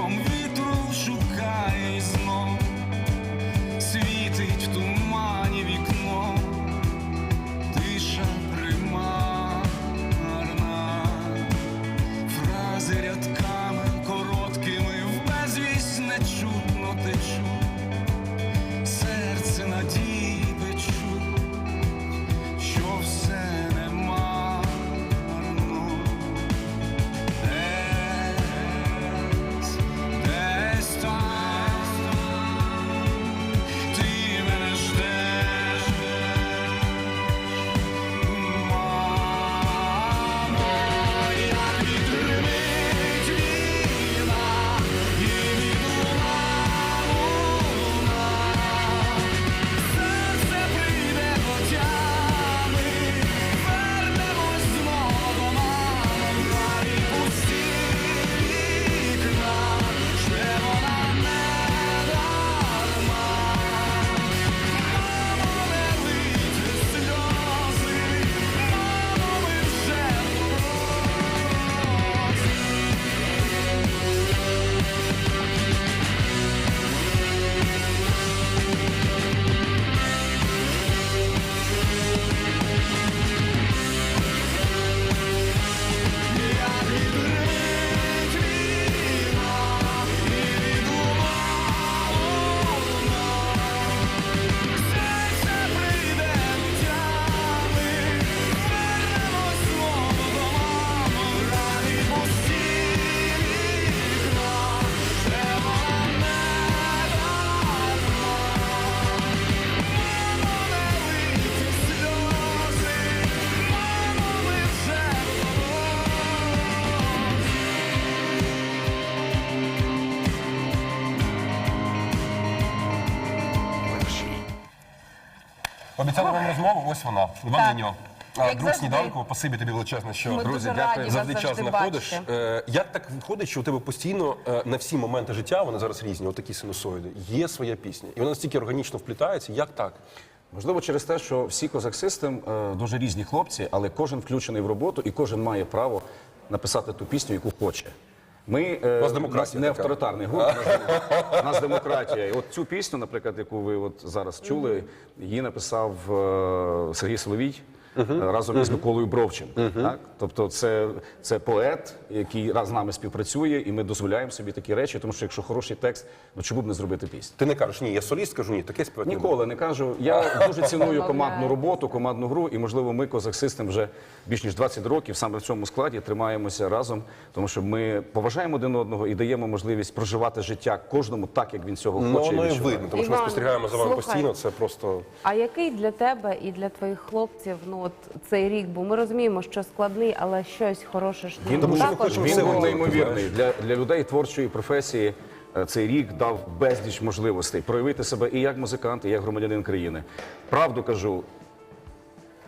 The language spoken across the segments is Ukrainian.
Потоком вітру шукає знов, світить в тумані вікно, тиша примарна, фрази рядками короткими в безвість нечутно течуть. Обіцяли вам розмову, ось вона. Іван Так. Як Друг завжди. сніданку, спасибі тобі величезне, що Ми друзі, дуже дякую. вас завжди час завжди знаходиш. бачити. Е, Як так виходить, що у тебе постійно е, на всі моменти життя, вони зараз різні, отакі синусоїди, є своя пісня. І вона настільки органічно вплітається, як так? Можливо, через те, що всі Козак Систем е, дуже різні хлопці, але кожен включений в роботу і кожен має право написати ту пісню, яку хоче. Ми е, У вас демократія не така. авторитарний гурт, у нас, демократія. І от цю пісню, наприклад, яку ви от зараз чули, її написав е, Сергій Соловій. Е, Разом із Миколою Бровчим. Так? Тобто це, це поет, який раз з нами співпрацює, і ми дозволяємо собі такі речі, тому що якщо хороший текст, ну чому б не зробити пісню? Ти не кажеш, ні, я соліст, кажу, ні, таке співати не. Ніколи не кажу. Я дуже ціную командну роботу, командну гру, і можливо, ми Козак Систем вже більш ніж 20 років саме в цьому складі тримаємося разом, тому що ми поважаємо один одного і даємо можливість проживати життя кожному так, як він цього Ну, хоче. воно і видно, тому що ми спостерігаємо за вами постійно. Це просто А який для тебе і для твоїх хлопців ну от цей рік? Бо ми розуміємо, що складний, але щось хороше ж Він, Тому що ми він був неймовірний для, для людей творчої професії. е, Цей рік дав безліч можливостей проявити себе і як музикант, і як громадянин країни. Правду кажу,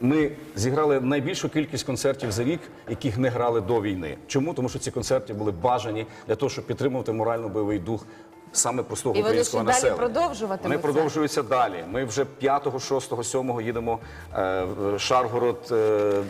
ми зіграли найбільшу кількість концертів за рік, яких не грали до війни. Чому? Тому що ці концерти були бажані для того, щоб підтримувати морально-бойовий дух саме простого І вони українського ще далі населення. продовжуватимуться? Вони продовжуються далі. Ми вже 5, 6, 7 їдемо е, в Шаргород. е,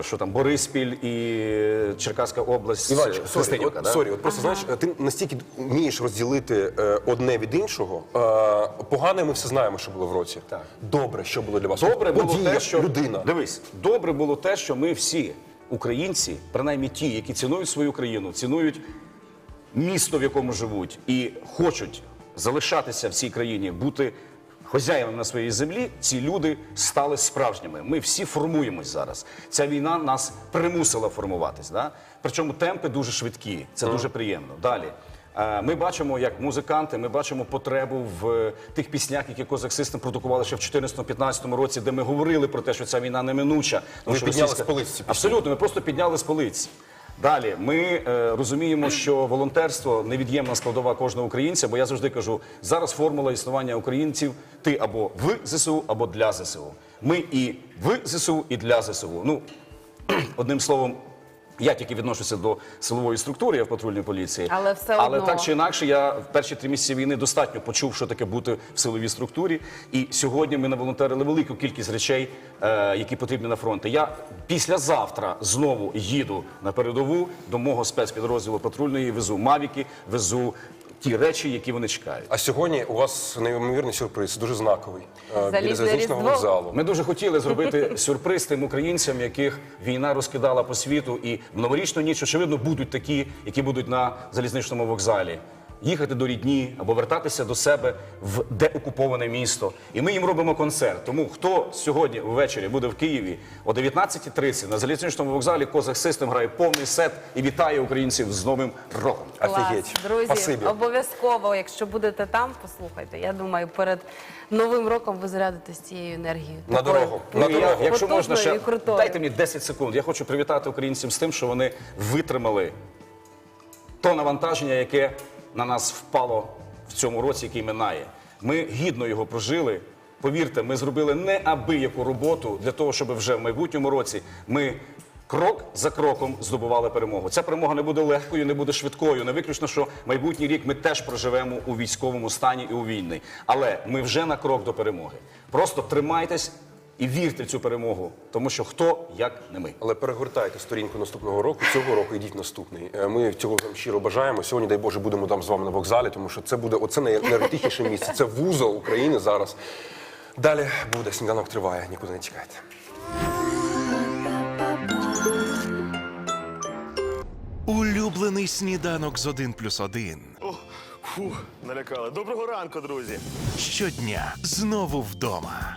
що там Бориспіль і Черкаська область. Іванчик, е, сорі, Христинівка, от, да? сорі, от просто знаєш, ти настільки вмієш розділити е, одне від іншого. Е, погане ми все знаємо, що було в році. Так. Добре, що було для вас. Добре було Подія, те, що людина. дивись, добре було те, що ми всі українці, принаймні ті, які цінують свою країну, цінують місто, в якому живуть, і хочуть залишатися в цій країні, бути хазяїнами на своїй землі. Ці люди стали справжніми. Ми всі формуємось зараз. Ця війна нас примусила формуватись. Да? Причому темпи дуже швидкі. Це дуже приємно. Далі. Е, Ми бачимо, як музиканти, ми бачимо потребу в е, тих піснях, які Козак System продукували ще в 2014-2015 році, де ми говорили про те, що ця війна неминуча. Що підняли російська- з полиць ці пісні. Абсолютно, ми просто підняли з полиць. Далі ми е, розуміємо, що волонтерство невід'ємна складова кожного українця, бо я завжди кажу, зараз формула існування українців ти або в ЗСУ, або для ЗСУ. Ми і в ЗСУ, і для ЗСУ. Ну, одним словом, Я тільки відношуся до силової структури, я в патрульній поліції. Але все Але одно. так чи інакше, я в перші три місяці війни достатньо почув, що таке бути в силовій структурі. І сьогодні ми наволонтерили велику кількість речей, е, які потрібні на фронті. Я післязавтра знову їду на передову до мого спецпідрозділу патрульної, везу мавіки, везу ті речі, які вони чекають. А сьогодні у вас неймовірний сюрприз, дуже знаковий. е, Біля залізничного вокзалу. Ми дуже хотіли зробити сюрприз тим українцям, яких війна розкидала по світу, і в новорічну ніч, очевидно, будуть такі, які будуть на залізничному вокзалі. Їхати до рідні або вертатися до себе в деокуповане місто. І ми їм робимо концерт. Тому хто сьогодні ввечері буде в Києві о 19.30 на залізничному вокзалі Козак Систем грає повний сет і вітає українців з Новим роком. Офігеть. Друзі, Спасибі. обов'язково, якщо будете там, послухайте. Я думаю, перед новим роком ви зарядитесь цією енергією. На Такою дорогу, на я, дорогу. якщо можна ще і крутою. дайте мені 10 секунд. Я хочу привітати українців з тим, що вони витримали то навантаження, яке на нас впало в цьому році, який минає. Ми гідно його прожили. Повірте, ми зробили неабияку роботу для того, щоб вже в майбутньому році ми. Крок за кроком здобували перемогу. Ця перемога не буде легкою, не буде швидкою. Не виключно, що майбутній рік ми теж проживемо у військовому стані і у війни. Але ми вже на крок до перемоги. Просто тримайтесь і вірте в цю перемогу, тому що хто як не ми. Але перегортайте сторінку наступного року. Цього року йдіть наступний. Е, Ми цього вам щиро бажаємо. Сьогодні, дай Боже, будемо там з вами на вокзалі, тому що це буде оце найнайротичніше місце. Це вузол України зараз. Далі буде сніданок триває. Нікуди не чекайте. Улюблений сніданок з 1 плюс 1. О, фух, налякали. Доброго ранку, друзі. Щодня знову вдома.